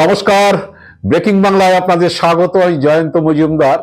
নমস্কার। ব্রেকিং বাংলায় আপনাদের স্বাগত, আমি জয়ন্ত মজুমদার।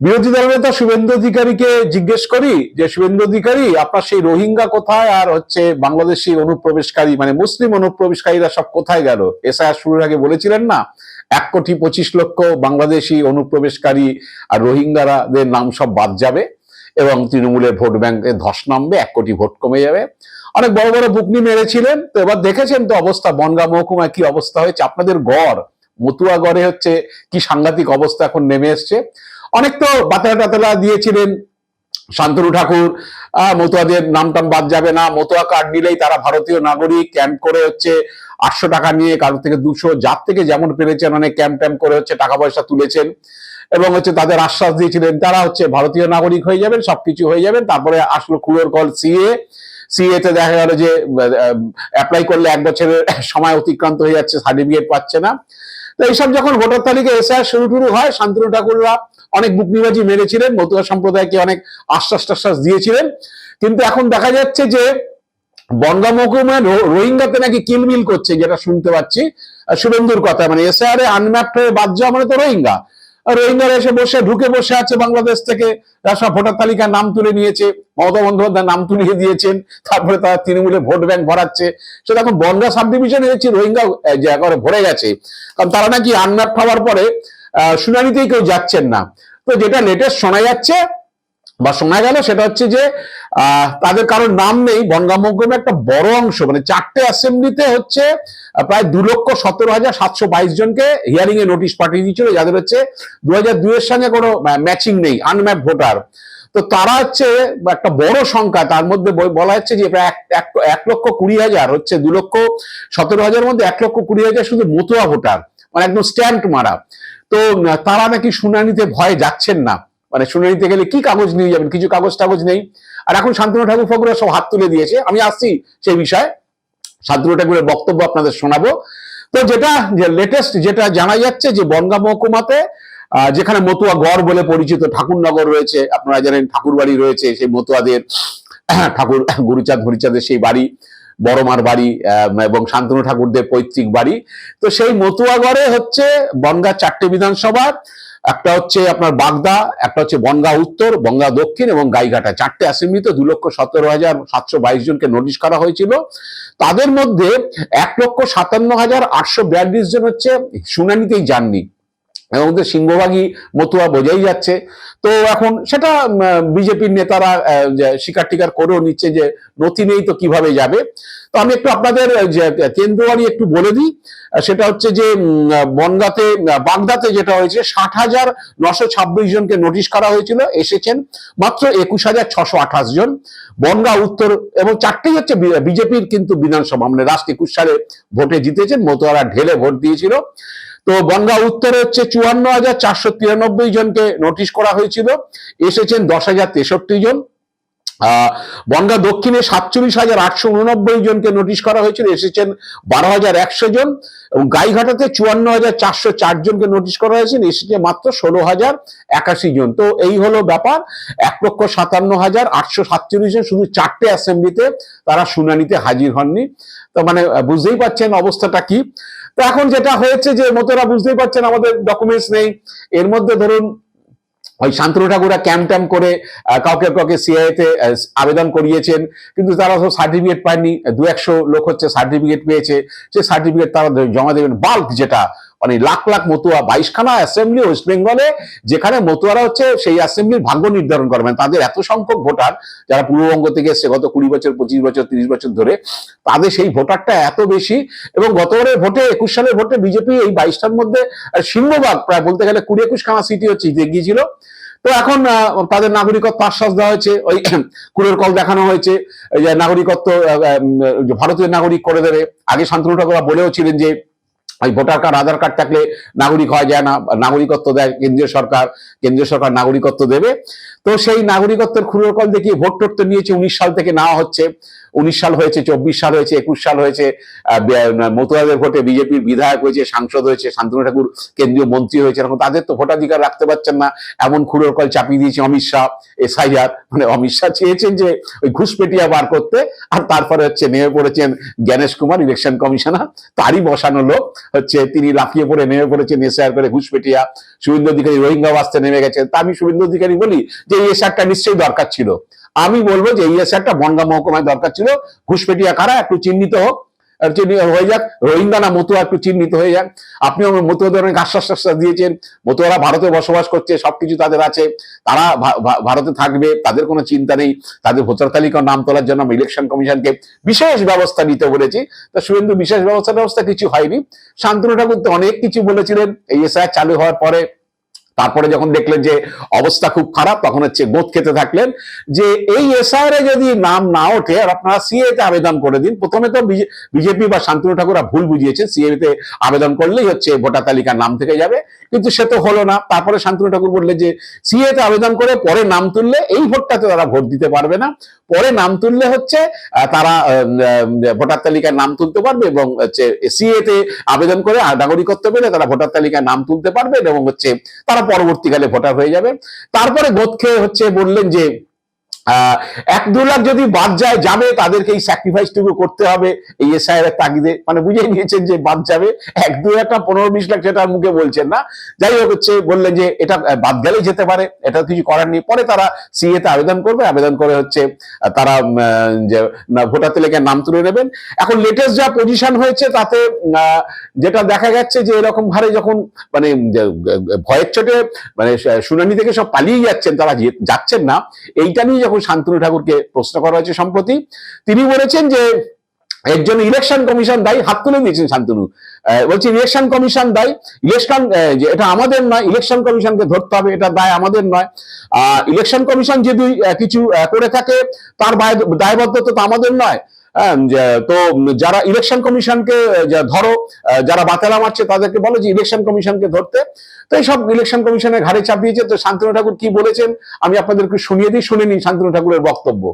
বিরোধী দল নেতা শুভেন্দু অধিকারীকে জিজ্ঞেস করি যে, শুভেন্দু অধিকারী, আপনার সেই রোহিঙ্গা কোথায়? আর হচ্ছে বাংলাদেশি অনুপ্রবেশকারী মানে মুসলিম অনুপ্রবেশকারীরা সব কোথায় গেল? এসআইআর শুরুর আগে বলেছিলেন না, এক কোটি পঁচিশ লক্ষ বাংলাদেশি অনুপ্রবেশকারী আর রোহিঙ্গারাদের নাম সব বাদ যাবে এবং তৃণমূলের ভোট ব্যাংকে ধস নামবে, এক কোটি ভোট কমে যাবে। অনেক বড় বড় বুকনি মেরেছিলেন। তো এবার দেখেছেন তো অবস্থা, বনগা মহকুমায় কি অবস্থা হয়েছে, আপনাদের গড়, মতুয়া গড়ে হচ্ছে কি সাংঘাতিক অবস্থা এখন নেমে এসছে। অনেক তো বাতলা টাতলা দিয়েছিলেন শান্তনু ঠাকুর মতুয়াদের নাম টাম বাদ যাবে না, মতুয়া কার্ড নিলেই তারা ভারতীয় নাগরিক ক্যাম্প করে হচ্ছে আটশো টাকা নিয়ে কারোর থেকে দুশো, যার থেকে যেমন পেরেছেন অনেক ক্যাম্প ট্যাম্প করে হচ্ছে টাকা পয়সা তুলেছেন এবং হচ্ছে তাদের আশ্বাস দিয়েছিলেন, তারা হচ্ছে ভারতীয় নাগরিক হয়ে যাবেন, সবকিছু হয়ে যাবেন। তারপরে আসলো কুয়োর কল সিএ সিএ তে দেখা গেল যে অ্যাপ্লাই করলে এক বছরের সময় অতিক্রান্ত হয়ে যাচ্ছে সার্টিফিকেট পাচ্ছে না। তো এইসব যখন ভোটার তালিকা এসে শুরু টুরু হয়, শান্তনু ঠাকুররা অনেক বুকনিবাজি মেরেছিলেন, মতুয়া সম্প্রদায়কে অনেক আশ্বাস টাশ্বাস দিয়েছিলেন। কিন্তু এখন দেখা যাচ্ছে যে, বনগা মহকুমায় রোহিঙ্গাতে নাকি কিলমিল করছে, যেটা শুনতে পাচ্ছি। শুভেন্দুর কথা মানে এসআর এ আনম্যাপড হয়ে বাদ যাওয়া মানে তো রোহিঙ্গা। রোহিঙ্গারা এসে বসে ঢুকে বসে আছে বাংলাদেশ থেকে। সব ভোটার তালিকার নাম তুলে নিয়েছে। মমতা বন্দ্যোপাধ্যায় নাম তুলিয়ে দিয়েছেন। তারপরে তারা তৃণমূলে ভোট ব্যাংক ভরাচ্ছে। সেটা এখন বনগা সাব ডিভিশনে হচ্ছে রোহিঙ্গা একবারে ভরে গেছে। কারণ তারা নাকি আন্নার খাওয়ার পরে আহ, শুনানিতেই কেউ যাচ্ছেন না। তো যেটা লেটেস্ট শোনা যাচ্ছে বা শোনা গেল সেটা হচ্ছে যে তাদের কারোর নাম নেই বনগাঁ একটা বড় অংশ মানে চারটে অ্যাসেম্বলিতে হচ্ছে প্রায় দু লক্ষ সতেরো হাজার সাতশো বাইশ জনকে হিয়ারিং এ নোটিশ পাঠিয়ে দিয়েছিল, যাদের হচ্ছে দু হাজার দুইয়ের সঙ্গে কোনো ম্যাচিং নেই আনম্যাপ ভোটার তো তারা হচ্ছে একটা বড় সংখ্যা, তার মধ্যে বলা হচ্ছে যে প্রায় এক- লক্ষ কুড়ি হাজার, হচ্ছে দু লক্ষ সতেরো হাজারের মধ্যে এক লক্ষ কুড়ি হাজার শুধু মতুয়া ভোটার মানে একদম স্ট্যাম্প মারা। তো তারা নাকি শুনানিতে ভয়ে যাচ্ছেন না। মানে শুনানিতে গেলে কি কাগজ নিয়ে যাবেন? কিছু কাগজ টাগজ নেই। আর এখন শান্তনু ঠাকুর ফাকুরা সব হাত তুলে দিয়েছে। আমি আসছি সেই বিষয়ে। শান্তনু ঠাকুরের বক্তব্য আপনাদের শোনাবো। তো যেটা, যে লেটেস্ট যেটা জানা যাচ্ছে যে বনগা মহকুমাতে যেখানে মতুয়া গড় বলে পরিচিত ঠাকুরনগর রয়েছে, আপনারা জানেন ঠাকুর বাড়ি রয়েছে, সেই মতুয়াদের ঠাকুর, গুরুচাঁদ, হরিচাঁদের সেই বাড়ি, বড়মার বাড়ি এবং শান্তনু ঠাকুরদের পৈতৃক বাড়ি। তো সেই মতুয়াগড়ে হচ্ছে বনগা চারটে বিধানসভা একটা হচ্ছে আপনার বাগদা, একটা হচ্ছে বনগা উত্তর বঙ্গা দক্ষিণ এবং গাইঘাটা। চারটে অ্যাসেম্বলিতে দু লক্ষ সতেরো হাজার সাতশো বাইশ জনকে নোটিশ করা হয়েছিল। তাদের মধ্যে এক লক্ষ সাতান্ন হাজার আটশো বিয়াল্লিশ জন হচ্ছে শুনানিতেই যাননি। মধ্যে সিংহভাগই মতুয়া বোঝাই যাচ্ছে। তো এখন সেটা বিজেপির নেতারা শিকার টিকার করেও নিচ্ছে যে নথি নেই তো কীভাবে যাবে। তো আমি একটু আপনাদের কেন্দ্রবাড়ি একটু বলে দিই। সেটা হচ্ছে যে বনগাঁতে বাগদাতে যেটা হয়েছে, ষাট হাজার নশো ছাব্বিশ জনকে নোটিশ করা হয়েছিল, এসেছেন মাত্র একুশ হাজার ছশো আঠাশ জন। বনগা, উত্তর এবং চারটেই হচ্ছে বিজেপির কিন্তু বিধানসভা। মানে লাস্ট একুশ সালে ভোটে জিতেছেন, মতুয়ারা ঢেলে ভোট দিয়েছিল। তো বনগাঁ উত্তরে হচ্ছে চুয়ান্ন হাজার চারশো তিরানব্বই জনকে নোটিশ করা হয়েছিল। এসেছেন দশ হাজার তেষট্টি জন। বনগা দক্ষিণে সাতচল্লিশ হাজার আটশো উননব্বই জনকে নোটিশ করা হয়েছিল। এসেছেন বারো হাজার একশো জন এবং গাইঘাটাতে চুয়ান্ন হাজার চারশো চার জনকে নোটিশ করা হয়েছে। এসেছে মাত্র ষোলো হাজার একাশি জন। তো এই হলো ব্যাপার। এক লক্ষ সাতান্ন হাজার আটশো সাতচল্লিশ জন শুধু চারটে অ্যাসেম্বলিতে তারা শুনানিতে হাজির হননি। তো মানে বুঝতেই পারছেন অবস্থাটা কি। তো এখন যেটা হয়েছে যে, মতোরা বুঝতেই পারছেন, আমাদের ডকুমেন্টস নেই। এর মধ্যে ধরুন ওই শান্তনু ঠাকুরা ক্যাম্প ট্যাম্প করে কাউকে কাউকে সিআইতে আবেদন করিয়েছেন। কিন্তু তারা সব সার্টিফিকেট পায়নি। দু একশো লোক হচ্ছে সার্টিফিকেট পেয়েছে। সেই সার্টিফিকেট তারা জমা দেবেন। বাল্ক যেটা মানে লাখ লাখ মতুয়া, বাইশখানা অ্যাসেম্বলি ওয়েস্ট বেঙ্গলে যেখানে মতুয়ারা হচ্ছে সেই অ্যাসেম্বলির ভাগ্য নির্ধারণ করবেন তাদের এত সংখ্যক ভোটার যারা পূর্ববঙ্গ থেকে এসছে গত কুড়ি বছর, পঁচিশ বছর, তিরিশ বছর ধরে, তাদের সেই ভোটারটা এত বেশি। এবং গতবারের ভোটে, একুশ সালের ভোটে বিজেপি এই বাইশটার মধ্যে সিংহভাগ, প্রায় বলতে গেলে কুড়ি একুশ খানা সিটি হচ্ছে জিতে গিয়েছিল। তো এখন তাদের নাগরিকত্ব আশ্বাস দেওয়া হয়েছে। ওই কুড়ের কল দেখানো হয়েছে। নাগরিকত্ব ভারতীয় নাগরিক করে দেবে। আগে শান্তনু ঠাকুরা বলেও ছিলেন যে ওই ভোটার কার্ড আধার কার্ড থাকলে নাগরিক হয় যায় না, নাগরিকত্ব দেয় কেন্দ্রীয় সরকার কেন্দ্রীয় সরকার নাগরিকত্ব দেবে। তো সেই নাগরিকত্বের খুনের কল দেখিয়ে ভোট টোট তো নিয়েছে, উনিশ সাল থেকে নেওয়া হচ্ছে। উনিশ সাল হয়েছে, চব্বিশ সাল হয়েছে, একুশ সাল হয়েছে মতুয়াদের ভোটে বিজেপির বিধায়ক হয়েছে, সাংসদ হয়েছে, শান্তনু ঠাকুর, কেন্দ্রীয় মন্ত্রী হয়েছে এখন তাদের তো ভোটাধিকার রাখতে পারছেন না। এমন খুঁড়োর কল চাপিয়ে দিয়েছে অমিত শাহ, এসআইআর মানে অমিত শাহ চেয়েছেন যে ওই ঘুষপেটিয়া বার করতে, আর তারপরে হচ্ছে নেমে পড়েছেন জ্ঞানেশ কুমার, ইলেকশন কমিশনার, তারই বসানো লোক, হচ্ছে তিনি লাফিয়ে পড়ে নেমে পড়েছেন এসআইআর করে ঘুষপেটিয়া। শুভেন্দু অধিকারী রোহিঙ্গা বাস্তে নেমে গেছেন। তা আমি শুভেন্দু অধিকারী বলি যে এই এসআরটা নিশ্চয়ই দরকার ছিল। আমি বলব যে এই এসআরটা বনগা মহকুমায় দরকার ছিল। ঘুষপেটিয়া কারা, একটু চিহ্নিত হোক। হয়ে যাক। রোহিঙ্গা না মতুয়া একটু চিহ্নিত হয়ে যাক। আপনিও মতুয়াদের অনেক আশ্বাস টাশ্বাস দিয়েছেন। মতুয়ারা ভারতে বসবাস করছে, সবকিছু তাদের আছে। তারা ভারতে থাকবে, তাদের কোনো চিন্তা নেই। তাদের ভোটার তালিকার নাম তোলার জন্য আমরা ইলেকশন কমিশনকে বিশেষ ব্যবস্থা নিতে বলেছি। তা শুভেন্দু, বিশেষ ব্যবস্থা ব্যবস্থা কিছু হয়নি। শান্তনু ঠাকুর তো অনেক কিছু বলেছিলেন। এই এসআই চালু হওয়ার পরে তারপরে যখন দেখলেন যে অবস্থা খুব খারাপ, তখন হচ্ছে গোদ খেতে থাকলেন যে এই এসআইআর যদি নাম না ওঠে, আর আপনারা সিএ তে আবেদন করে দিন, প্রথমে তো বিজেপি বা শান্তনু ঠাকুরা ভুল বুঝিয়েছেন সিএ তে আবেদন করলেই হচ্ছে ভোটার তালিকার নাম থেকে যাবে, কিন্তু সে তো হলো না। তারপরে শান্তনু ঠাকুর বললেন যে সিএ তে আবেদন করে পরে নাম তুললে এই ভোটটাতে তারা ভোট দিতে পারবে না। পরে নাম তুললে হচ্ছে তারা ভোটার তালিকায় নাম তুলতে পারবে এবং হচ্ছে সিএ তে আবেদন করে নাগরিকত্ব পেলে তারা ভোটার তালিকায় নাম তুলতে পারবে এবং হচ্ছে তারা পরবর্তীকালে ভোটার হয়ে যাবে। তারপরে গোদ খেয়ে হচ্ছে বললেন যে এক দু লাখ যদি বাদ যায়, যাবে, তাদেরকে এই স্যাক্রিফাইসটুকু করতে হবে। এই এসআইয়ের তাগিদে মানে বুঝে নিয়েছেন যে বাদ যাবে। এক দু একটা পনেরো বিশ লাখ সেটা মুখে বলছেন না। যাই হোক হচ্ছে, বললেন যে এটা বাদ গেলেই যেতে পারে, এটা কিছু করার নেই। পরে তারা সিএ তে আবেদন করবে, আবেদন করে হচ্ছে তারা যে ভোটার তালিকায় নাম তুলে নেবেন। এখন লেটেস্ট যা পজিশন হয়েছে, তাতে যেটা দেখা যাচ্ছে যে এরকম ভাবে যখন মানে ভয়ের চোটে মানে শুনানি থেকে সব পালিয়ে যাচ্ছেন, তারা যাচ্ছেন না, এইটা নিয়ে যখন শান্তনু ঠাকুরকে প্রশ্ন করা হয়েছে সম্প্রতি। তিনি বলেছেন যে এর জন্য ইলেকশন কমিশন দায়ী, হাত তুলে দিয়েছেন শান্তনু। বলছি ইলেকশন কমিশন দায়ী ইলেকশন এটা আমাদের নয় ইলেকশন কমিশনকে ধরতে হবে, এটা দায় আমাদের নয়। আহ ইলেকশন কমিশন যদি কিছু করে থাকে, তার দায়- দায়বদ্ধতা তো আমাদের নয়। তো যারা ইলেকশন কমিশনকে ধরো যারা বাতেলা মারছে তাদেরকে বলো যে ইলেকশন কমিশনকে ধরতে। তো এইসব ইলেকশন কমিশনের ঘাড়ে চাপিয়েছে। তো শান্তনু ঠাকুর কি বলেছেন? আমি আপনাদেরকে শুনিয়ে দিই শুনে নিই শান্তনু ঠাকুরের বক্তব্য।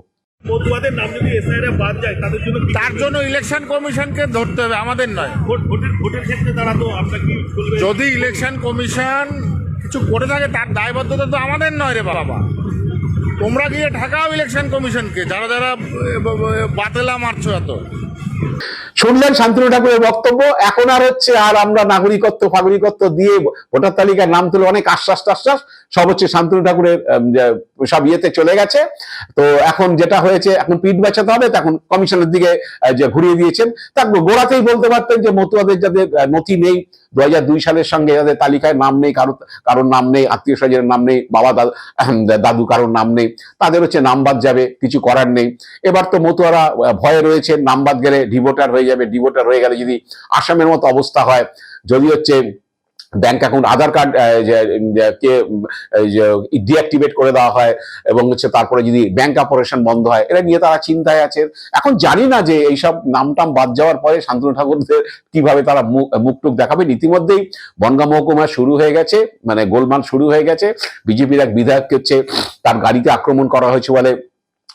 পদুয়াদের নাম যদি এসআইআর বাদ যায় তাদের জন্য তার জন্য ইলেকশন কমিশনকে ধরতে হবে আমাদের নয়। যদি ইলেকশন কমিশন কিছু করে থাকে তার দায়বদ্ধতা তো আমাদের নয় রে বাবা। তোমরা গিয়ে ঢাকা ইলেকশন কমিশনকে যারা যারা বাতেলা মারছো এত শুনলেন শান্তনু ঠাকুরের বক্তব্য, এখন আর হচ্ছে আর আমরা নাগরিকত্ব, ফাগরিকত্ব দিয়ে ভোটার তালিকায় নাম তুলে অনেক আশ্বাস টাশ্বাস, সব হচ্ছে শান্তনু ঠাকুরের সব ইয়েতে চলে গেছে। তো এখন যেটা হয়েছে, এখন পিঠ বাঁচাতে হবে তখন কমিশনের দিকে যে ঘুরিয়ে দিয়েছেন। তা গোড়াতেই বলতে পারতেন যে মতুয়াদের যাদের নথি নেই দু হাজার দুই সালের সঙ্গে যাদের তালিকায় নাম নেই, কারও, কারোর নাম নেই, আত্মীয় স্বজনের নাম নেই, বাবা দাদু কারোর নাম নেই, তাদের হচ্ছে নাম বাদ যাবে, কিছু করার নেই। এবার তো মতুয়ারা ভয়ে রয়েছে নাম বাদ গেলে ডিভোটার হয়ে যাবে ডিভোটার হয়ে গেলে যদি আসামের মতো অবস্থা হয়, যদি হচ্ছে ব্যাংক অ্যাকাউন্ট আধার কার্ড কে ডিঅ্যাক্টিভেট করে দেওয়া হয় এবং হচ্ছে তারপরে যদি ব্যাংক অপারেশন বন্ধ হয় এটা নিয়ে তারা চিন্তায় আছে। এখন জানি না যে এইসব নামটাম বাদ যাওয়ার পরে শান্তনু ঠাকুরদের কীভাবে তারা মুখ- মুখটুক দেখাবেন ইতিমধ্যেই বনগা মহকুমা শুরু হয়ে গেছে মানে গোলমাল শুরু হয়ে গেছে। বিজেপির এক বিধায়ককে হচ্ছে তার গাড়িতে আক্রমণ করা হয়েছে বলে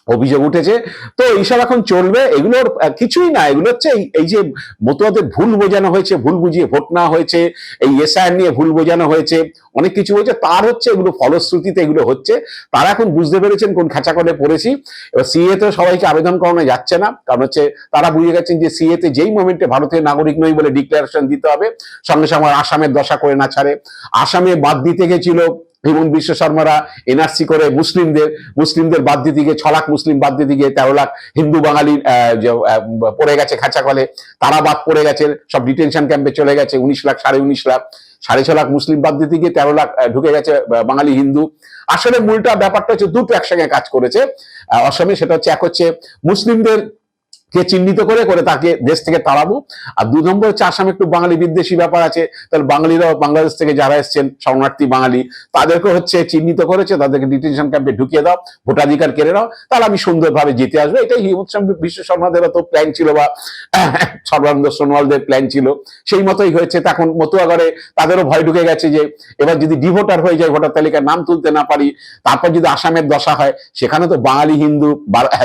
অভিযোগ উঠেছে। তো এইসব এখন চলবে। এগুলোর কিছুই না। এগুলো হচ্ছে এই- যে মতুয়াদের ভুল বোঝানো হয়েছে, ভুল বুঝিয়ে ভোট না হয়েছে, এই এসআইআর নিয়ে ভুল বোঝানো হয়েছে, অনেক কিছু হয়েছে। তার হচ্ছে এগুলো ফলশ্রুতিতে এগুলো হচ্ছে। তারা এখন বুঝতে পেরেছেন কোন খাঁচা করে পড়েছি। এবার সিএ তে সবাইকে আবেদন করানো যাচ্ছে না। কারণ হচ্ছে তারা বুঝে গেছেন যে সিএ তে যেই মোমেন্টে ভারতের নাগরিক নই বলে ডিক্লারেশন দিতে হবে, সঙ্গে সঙ্গে আসামের দশা করে না ছাড়ে। আসামে বাদ দিতে গেছিল হিমন্ত বিশ্ব শর্মারা এনআরসি করে মুসলিমদের মুসলিমদের বাদ দিতে গিয়ে ছ লাখ মুসলিম বাদ দিতে গিয়ে তেরো লাখ হিন্দু বাঙালি পড়ে গেছে খাঁচা কলে তারা বাদ পড়ে গেছে, সব ডিটেনশন ক্যাম্পে চলে গেছে, উনিশ লাখ, সাড়ে উনিশ লাখ, সাড়ে ছ লাখ মুসলিম বাদ দিতে গিয়ে তেরো লাখ ঢুকে গেছে বাঙালি হিন্দু। আসলে মূলটা ব্যাপারটা হচ্ছে দুটো একসঙ্গে কাজ করেছে অসমে, সেটা হচ্ছে এক হচ্ছে মুসলিমদের কে চিহ্নিত করে করে তাকে দেশ থেকে তাড়াবো। আর দু নম্বর হচ্ছে আসামে একটু বাঙালি বিদ্বেষী ব্যাপার আছে। তাহলে বাঙালিরাও বাংলাদেশ থেকে যারা এসছেন, শরণার্থী বাঙালি তাদেরকে হচ্ছে চিহ্নিত করেছে। তাদেরকে ডিটেনশন ক্যাম্পে ঢুকিয়ে দাও, ভোটাধিকার কেড়ে নাও। তাহলে আমি সুন্দরভাবে জিতে আসব। এটাই হিমন্ত বিশ্ব শর্মাদেরও তো প্ল্যান ছিল বা সর্বানন্দ সোনোয়ালদের প্ল্যান ছিল। সেই মতোই হয়েছে। তা এখন মতুয়াগড়ে তাদেরও ভয় ঢুকে গেছে যে, এবার যদি ডিভোটার হয়ে যায়, ভোটার তালিকায় নাম তুলতে না পারি, তারপর যদি আসামের দশা হয়, সেখানে তো বাঙালি হিন্দু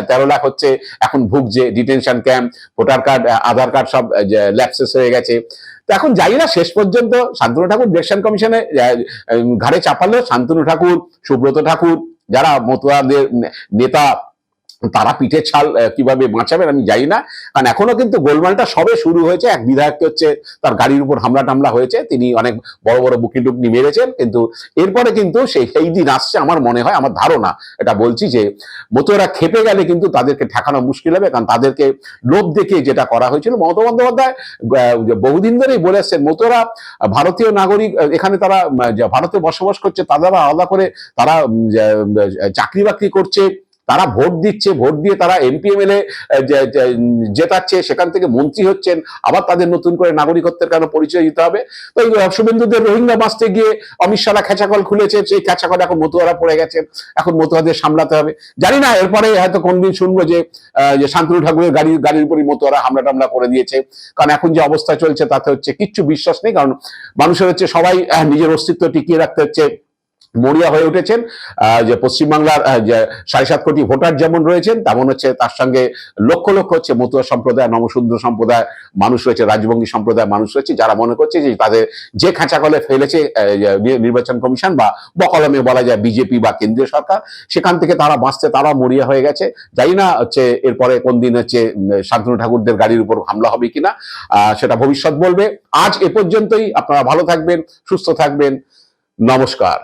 তেরো লাখ হচ্ছে এখন ভুগছে, detention camp voter card Aadhaar card সব ল্যাপসেস হয়ে গেছে। তো এখন যাই না, শেষ পর্যন্ত শান্তনু ঠাকুর ইলেকশন কমিশনে ঘাড়ে চাপালো শান্তনু ঠাকুর, সুব্রত ঠাকুর, যারা মতুয়াদের নেতা তারা পিঠে ছাল কীভাবে বাঁচাবেন আমি জানি না। কারণ এখনও কিন্তু গোলমালটা সবে শুরু হয়েছে। এক বিধায়ককে হচ্ছে তার গাড়ির উপর হামলা টামলা হয়েছে। তিনি অনেক বড় বড় বুকি টুকনি মেরেছেন। কিন্তু এরপরে কিন্তু সেই সেই দিন আসছে আমার মনে হয়, আমার ধারণা। এটা বলছি যে মতোরা খেপে গেলে কিন্তু তাদেরকে ঠেকানো মুশকিল হবে। কারণ তাদেরকে লোভ দেখে যেটা করা হয়েছিল মমতা বন্দ্যোপাধ্যায় বহুদিন ধরেই বলে আসছেন মতোরা ভারতীয় নাগরিক এখানে তারা ভারতে বসবাস করছে, তারা আলাদা করে তারা চাকরি বাকরি করছে। তারা ভোট দিচ্ছে, ভোট দিয়ে তারা এমপি এমএলএ জেতাচ্ছে, সেখান থেকে মন্ত্রী হচ্ছেন, আবার তাদের নতুন করে নাগরিকত্বের কেন পরিচয় দিতে হবে। তো এই শুভেন্দুদের রোহিঙ্গা বাঁচতে গিয়ে অমিত শাহ খেঁচাকল খুলেছে, সেই খেঁচাকল এখন মতুয়ারা পড়ে গেছে, এখন মতুয়াদের সামলাতে হবে। জানি না, এরপরে হয়তো কোনদিন শুনব যে যে শান্তনু ঠাকুরের গাড়ি, গাড়ির উপরই মতুয়ারা হামলা টামলা করে দিয়েছে। কারণ এখন যে অবস্থা চলছে, তাতে হচ্ছে কিচ্ছু বিশ্বাস নেই, কারণ মানুষের হচ্ছে সবাই নিজের অস্তিত্ব টিকিয়ে রাখতে হচ্ছে। মরিয়া হয়ে উঠেছেন। যে পশ্চিমবাংলার যে সাড়ে সাত কোটি ভোটার যেমন রয়েছেন, তেমন হচ্ছে তার সঙ্গে লক্ষ লক্ষ হচ্ছে মতুয়া সম্প্রদায় নমশূদ্র সম্প্রদায় মানুষ রয়েছে রাজবঙ্গী সম্প্রদায় মানুষ রয়েছে, যারা মনে করছে যে তাদের যে খাঁচাকলে ফেলেছে নির্বাচন কমিশন বা বকলমে বলা যায় বিজেপি বা কেন্দ্রীয় সরকার, সেখান থেকে তারা বাঁচতে তারা মরিয়া হয়ে গেছে। জানি না হচ্ছে এরপরে কোন দিন হচ্ছে শান্তনু ঠাকুরদের গাড়ির উপর হামলা হবে কিনা সেটা ভবিষ্যৎ বলবে। আজ এ পর্যন্তই, আপনারা ভালো থাকবেন, সুস্থ থাকবেন। নমস্কার